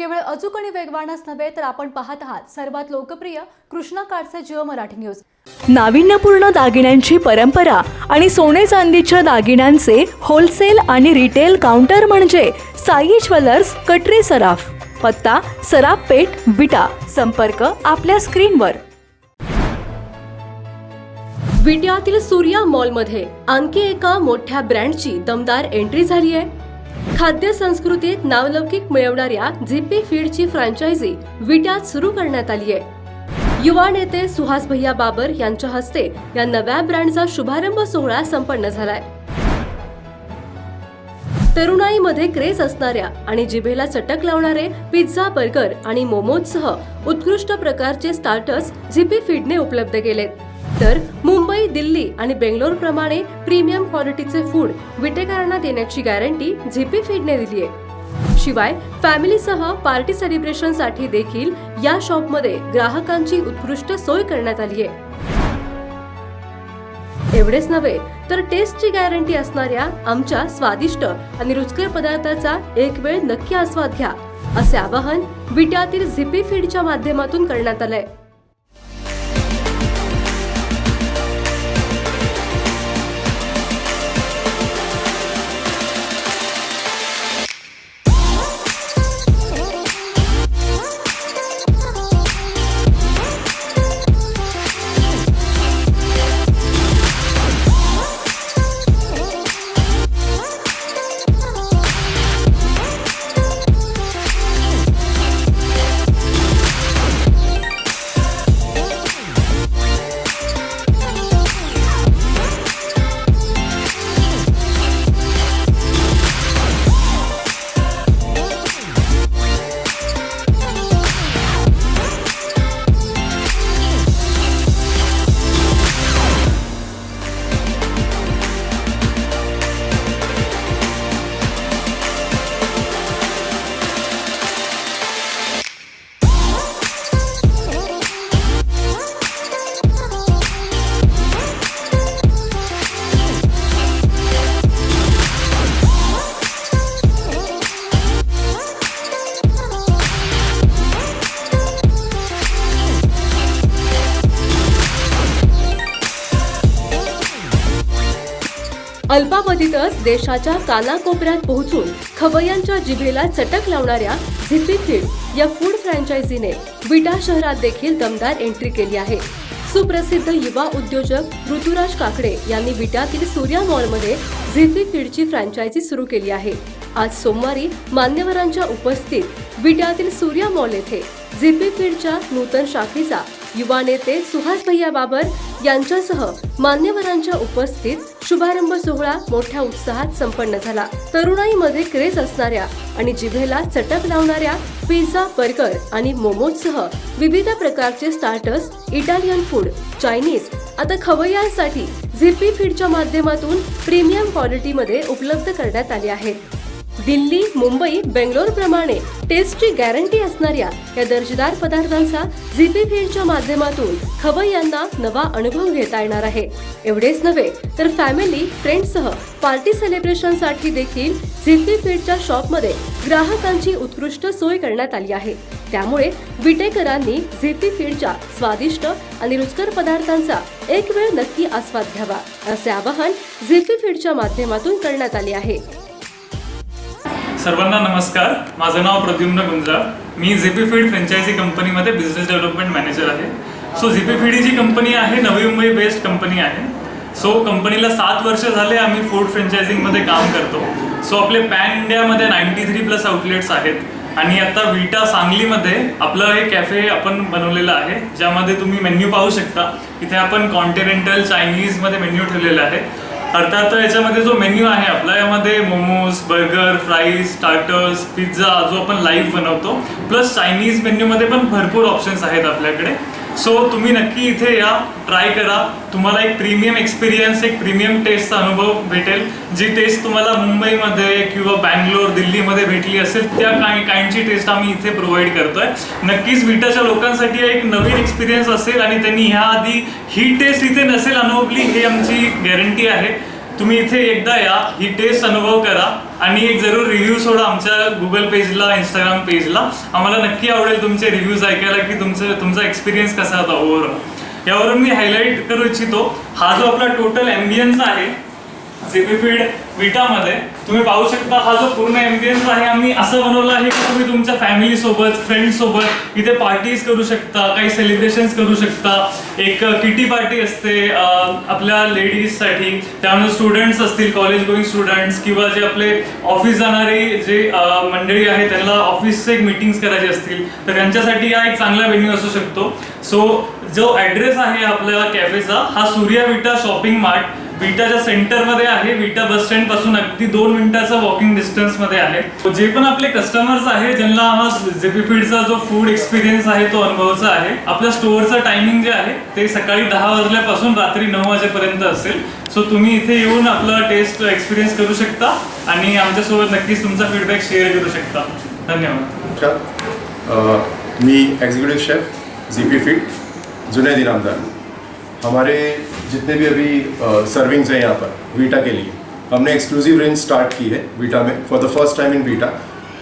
केवळ अचूक आणि वेगवानच नव्हे तर आपण पाहत आहात सर्वात लोकप्रिय कृष्णा काडचे जिओ मराठी न्यूज. नाविन्यपूर्ण दागिन्यांची परंपरा आणि सोने चांदीच्या दागिन्यांचे होलसेल आणि रिटेल काउंटर म्हणजे साई ज्वेलर्स कटरे सराफ पत्ता सराफ पेठ विटा. संपर्क आपल्या स्क्रीनवर. विट्यातील सूर्या मॉलमध्ये आणखी एका मोठ्या ब्रँडची दमदार एंट्री झाली आहे. खाद्य संस्कृतीत नावलौकिक मिळवणाऱ्या झिपी फीडची फ्रँचायझी विट्यात सुरू करण्यात आली आहे. युवा नेते सुहास भैया बाबर यांच्या हस्ते या नव्या ब्रँडचा शुभारंभ सोहळा संपन्न झालाय. तरुणाईमध्ये क्रेज असणाऱ्या आणि जिभेला चटक लावणारे पिझ्झा बर्गर आणि मोमोजसह उत्कृष्ट प्रकारचे स्टार्टर्स झिपी फीडने उपलब्ध केलेत. तर मुंबई दिल्ली आणि बेंगलोर प्रमाणे प्रीमियम क्वालिटीचे फूड विटेकरांना देण्याची गॅरंटी झिपी फीडने दिली आहे. शिवाय फॅमिलीसह पार्टी सेलिब्रेशनसाठी देखील या शॉपमध्ये ग्राहकांची उत्कृष्ट सोय करण्यात आली आहे. एवढेच नव्हे तर टेस्टची गॅरंटी असणाऱ्या आमच्या स्वादिष्ट आणि रुचकर पदार्थाचा एक वेळ नक्की आस्वाद घ्या असे आवाहन विट्यातील झिपी फीडच्या माध्यमातून करण्यात आलंय. अल्पावधीतच देशाच्या कानाकोपऱ्यात पोहोचून खवय्यांच्या जिभेला चटक लावणाऱ्या झिपी फीड या फूड फ्रँचायझीने विटा शहरात देखील दमदार एंट्री केली आहे. सुप्रसिद्ध युवा उद्योजक ऋतुराज काकडे यांनी विटातील सूर्या मॉलमध्ये झिफी फीडची फ्रँचायझी सुरू केली आहे. आज सोमवारी मान्यवरांच्या उपस्थित विटातील सूर्या मॉल येथे झिपी फीडच्या नूतन शाखेचा युवा नेते सुहास भैया बाबर यांच्यासह मान्यवरांच्या उपस्थित शुभारंभ सोहळा मोठ्या उत्साहात संपन्न झाला. तरुणाईमध्ये क्रेज असणाऱ्या आणि जिभेला चटक लावणाऱ्या पिझ्झा बर्गर आणि मोमोजसह विविध प्रकारचे स्टार्टर्स इटालियन फूड चायनीज आता खवय्यांसाठी झिपी फीडच्या माध्यमातून प्रीमियम क्वालिटीमध्ये उपलब्ध करण्यात आले आहेत. दिल्ली मुंबई बेंगलोर प्रमाणे टेस्टची गॅरंटी असणाऱ्या या दर्जेदार पदार्थांचा झिपी फीडच्या माध्यमातून खवय्यांना नवा अनुभव घेता येणार आहे. एवढेच नव्हे तर फॅमिली फ्रेंड्ससह पार्टी सेलिब्रेशनसाठी देखील झिपी फीडच्या शॉपमध्ये ग्राहकांची उत्कृष्ट सोय करण्यात आली आहे. त्यामुळे विटेकरांनी झिपी फीडच्या स्वादिष्ट आणि रुचकर पदार्थांचा एक वेळ नक्की आस्वाद घ्यावा असे आवाहन झिपी फीडच्या माध्यमातून करण्यात आले आहे. सर्वांना नमस्कार. माझं नाव प्रद्युम्न गुंजा. मी झिपी फीड फ्रँचायझी कंपनीमध्ये बिझनेस डेव्हलपमेंट मॅनेजर आहे. सो झिपी फीड ही जी कंपनी आहे नवी मुंबई बेस्ड कंपनी आहे. सो कंपनीला सात वर्ष झाले आम्ही फूड फ्रँचायझिंगमध्ये काम करतो. सो आपले पॅन इंडियामध्ये नाईन्टी थ्री प्लस आउटलेट्स आहेत. आणि आता विटा सांगलीमध्ये आपलं हे कॅफे आपण बनवलेलं आहे ज्यामध्ये तुम्ही मेन्यू पाहू शकता. इथे आपण कॉन्टिनेंटल चायनीजमध्ये मेन्यू ठेवलेला आहे. अर्थात याच्यामध्ये जो मेन्यू आहे आपला यामध्ये momos burger fries starters pizza जो आपण लाईव्ह बनवतो प्लस चायनीज मेन्यूमध्ये पण भरपूर ऑप्शन्स आहेत आपल्याकडे. सो तुम्ही नक्की इथे या ट्राय करा. तुम्हाला एक प्रीमियम एक्सपिरियन्स एक प्रीमियम टेस्टचा अनुभव भेटेल. जी टेस्ट तुम्हाला मुंबईमध्ये किंवा बँगलोर दिल्लीमध्ये भेटली असेल त्या काही काहींची टेस्ट आम्ही इथे प्रोव्हाइड करतोय. नक्कीच विटाच्या लोकांसाठी एक नवीन एक्सपिरियन्स असेल आणि त्यांनी ह्या आधी ही टेस्ट इथे नसेल अनुभवली हे आमची गॅरंटी आहे. तुम्ही इथे एकदा या ही टेस्ट अनुभव करा आणि एक जरूर रिव्ह्यू सोडा आमच्या गुगल पेजला इंस्टाग्राम पेजला आम्हाला नक्की आवडेल तुमचे रिव्ह्यूज ऐकायला की तुमचं तुमचा एक्सपिरियन्स कसा होता ओव्हरऑल यावरून मी हायलाईट करू इच्छितो. हा जो आपला टोटल एम्बियन्स आहे झिपीफीड विटामध्ये. तुम्ही पाहू शकता हा जो पूर्ण एम्बियन्स आहे आम्ही असं बनवलं आहे की तुम्ही तुमच्या फॅमिली सोबत फ्रेंड्स सोबत इथे पार्टीज करू शकता काही सेलिब्रेशन्स करू शकता. एक किटी पार्टी असते आपल्या लेडीजसाठी त्यामुळे स्टुडंट्स असतील कॉलेज गोईंग स्टुडंट्स किंवा जे आपले ऑफिस जाणारे जे मंडळी आहे त्यांना ऑफिसचे एक मिटिंग्स करायचे असतील तर त्यांच्यासाठी हा एक चांगला वेन्यू असू शकतो. सो जो ॲड्रेस आहे आपल्या कॅफेचा हा सूर्या विटा शॉपिंग मार्ट विटाच्या सेंटरमध्ये आहे विटा बस स्टँडपासून अगदी दोन मिनिटाचं वॉकिंग डिस्टन्समध्ये आहे. जे पण आपले कस्टमर्स आहे ज्यांना हा जेपी फीडचा जो फूड एक्सपिरियन्स आहे तो अनुभवचा आहे आपल्या स्टोअरचं टायमिंग जे आहे ते सकाळी दहा वाजल्यापासून रात्री नऊ वाजेपर्यंत असेल. सो तुम्ही इथे येऊन आपलं टेस्ट एक्सपिरियन्स करू शकता आणि आमच्यासोबत नक्कीच तुमचा फीडबॅक शेअर करू शकता. धन्यवाद. मी executive chef G P feed Junaid Inamdar हमारे जितने भी अभी सर्विंग्स हैं यहाँ पर वीटा के लिए। हमने एक्सक्लूसिव रेंज स्टार्ट की है वीटा में for the first time in Vita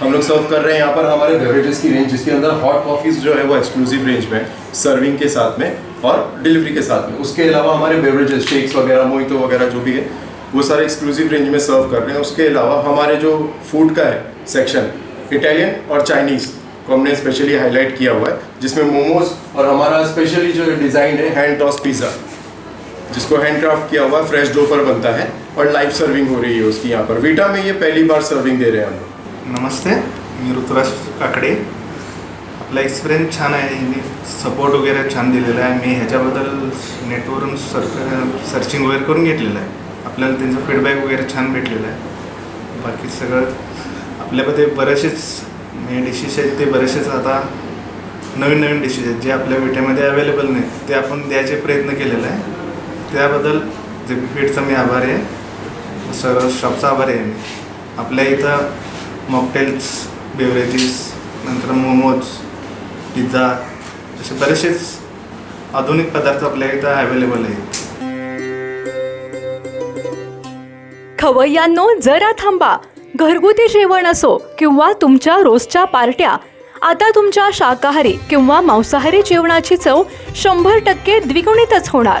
हम लोग सर्व कर रहे हैं यहाँ पर हमारे बेवरेजेस की रेंज जिसके अंदर हॉट कॉफ़ीज़ जो है वो एक्सक्लूसिव रेंज में सर्विंग के साथ में और डिलीवरी के साथ में। उसके अलावा हमारे बेवरेजेस शेक्स वगैरह मोहितो वगैरह जो भी है, वो सारे एक्सक्लूसिव रेंज में सर्व कर रहे हैं। उसके अलावा हमारे जो फ़ूड का है सेक्शन इटालियन और चाइनीज़ को हमने स्पेशली हाईलाइट किया हुआ है, जिसमें मोमोज और हमारा स्पेशली जो डिज़ाइन है हैंड टॉस पिज़्ज़ा जिसको हैंडक्राफ्ट किया हुआ फ्रेश डो पर बनता है और लाइव सर्विंग हो रही है उसकी यहाँ पर। वीटा में ये पहली बार सर्विंग दे रहे हैं हम लोग। नमस्ते मी ऋतुराज काकडे। आपला एक्सपिरियन्स छान आहे मी सपोर्ट वगैरे छान दिलेला आहे मी ह्याच्याबद्दल नेटवरून सर्च सर्चिंग वगैरे करून घेतलेलं आहे आपल्याला त्यांचा फीडबॅक वगैरे छान भेटलेला आहे बाकी सगळं आपल्यामध्ये बरेचसेच म्हणजे डिशेस आहेत ते बरेचसेच आता नवीन नवीन डिशेस आहेत जे आपल्या विट्यामध्ये अवेलेबल नाहीत ते आपण द्यायचे प्रयत्न केलेला आहे. त्याबद्दल जे फीडचा मी आभारी आहे. सर्व शॉपचा आभारी आहे मी. आपल्या इथं मॉकटेल्स बेवरेजेस नंतर मोमोज पिझ्झा असे बरेचसेच आधुनिक पदार्थ आपल्या इथं अवेलेबल आहेत. खवय्यांनो जरा थांबा. घरगुती जेवण असो किंवा तुमच्या रोजच्या पार्ट्या आता तुमच्या शाकाहारी किंवा मांसाहारी जेवणाची चव शंभर टक्के द्विगुणितच होणार.